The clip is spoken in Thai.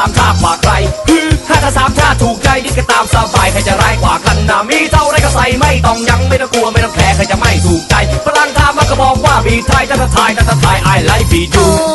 ามชาติกว่าใครฮือถ้าจะสามชาติถูกใจนี่ก็ตามสบายใครจะร้ายกว่ากันนะมีเท่าไรก็ใส่ไม่ต้องยังไม่ต้องกลัวไม่ต้องแคร์ใครจะไม่ถูกใจพลังธรรมมันก็บอกว่าบีไทยจะทถ้าไทยจะทถ้าไทยไอไลฟ์บียู